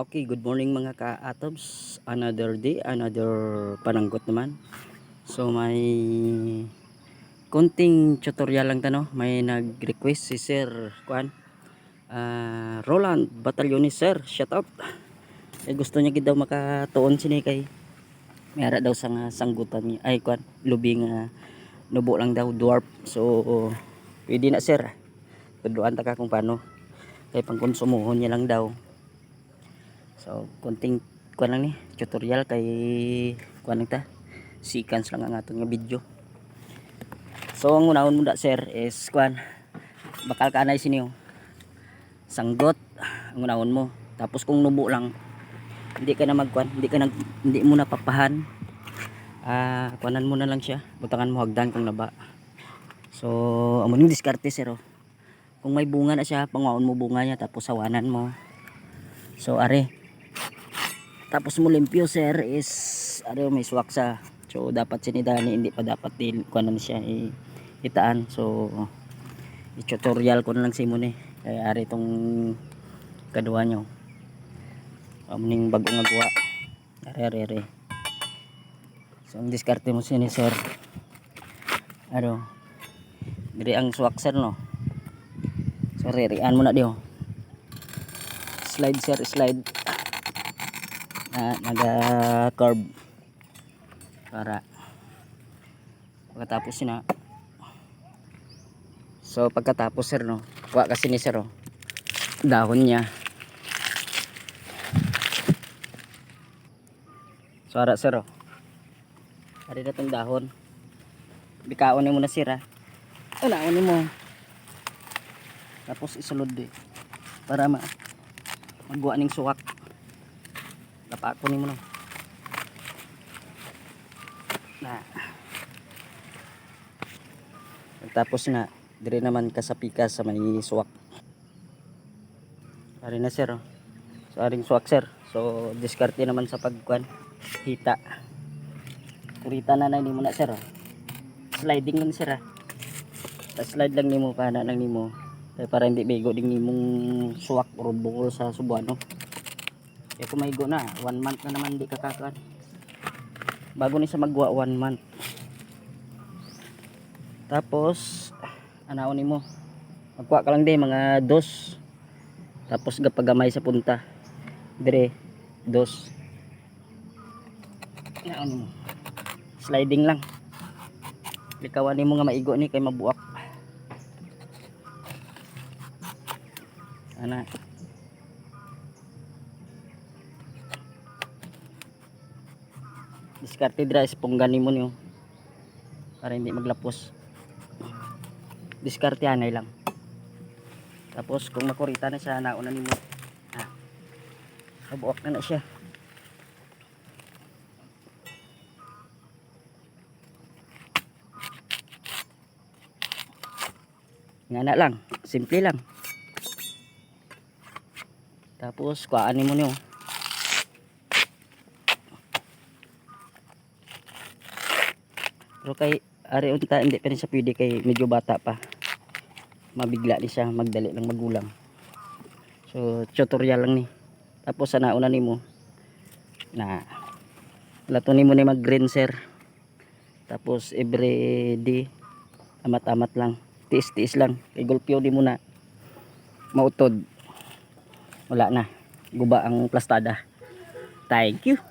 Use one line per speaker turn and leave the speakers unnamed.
Okay, good morning mga ka-atoms. Another day, another pananggot naman. So may konting tutorial lang tano. May nag-request si Sir Kuan. Ah, Roland Batalyonis Sir, shout out. Eh, gusto niya gid daw makatuon sini kay may ara daw sa nga sanggutan niya. Ay kuan, lubing nga nubo lang daw dwarf. So pwede na sir. Tuduan ta ka kung paano. Kay pangkonsumohon niya lang daw. So, konting kuan lang ni tutorial kay kuan ta. Seconds lang ang atong nga video. So, ang unahon mo da sir is kuan bakal ka anay siniyo. Sanggot ang unahon mo. Tapos kung nubo lang hindi ka na magkuan, hindi ka nag hindi mo na papahan. Ah, kuanan mo na lang siya. Butangan mo hagdan kung naba. So, amo ning diskarte sir. oh. Kung may bunga na siya, pangaon mo bunga niya tapos sawanan mo. So, are tapos mo limpyo sir is ano may swak sa so dapat sinidani hindi pa dapat din kuan siya i, itaan. So i-tutorial ko na lang si mo ni kaya ari itong kaduha nyo. Amning bago nga gawa ari ari ari. So ang diskarte mo sini sir. Ano? Diri ang swak sir no? So ririan mo na diyo slide sir slide na naga curve para pagkatapos na so pagkatapos sir no kuha kasi ni sir oh, dahon niya. So ara sir oh. Ari na tong dahon. Bikaon ni mo na sir ah unaon ni mo. Tapos isulod di para ma magwa ning suwak Ni mo no. Na. Tapos na dire naman kasapika sa may suwak. Ari na sir. Oh. So suwak sir. So diskarte naman sa pagkuan hita. Kurita na na ni mo na sir. Oh. Sliding lang sir ah. Slide lang nimo kana lang nimo. Kaya para hindi bigo ding nimong suwak or sa subuan no. Kaya kumahigo na, one month na naman di kakakuan. Bago ni sa magwa, one month. Tapos, anaon ni mo. Magkuha ka lang din, mga dos. Tapos gapagamay sa punta. Dire, dos. Anaon mo. Sliding lang. Likawan ni mo nga maigo ni kay mabuak. Ana. Diskarte dira is punggan mo niyo. Para hindi maglapos. Diskarte anay lang. Tapos kung makurita na siya nauna nimo ha mabuok na na siya. Nga na lang. Simple lang. Tapos kuhaan mo niyo Pero kay ari unta hindi pa rin siya pwede kay medyo bata pa. Mabigla ni siya magdali ng magulang. So tutorial lang ni. Tapos sa nauna nimo na lato nimo ni mag green sir. Tapos every day amat-amat lang. Tiis-tiis lang. Kay gulpyo di mo na mautod. Wala na. Guba ang plastada. Thank you.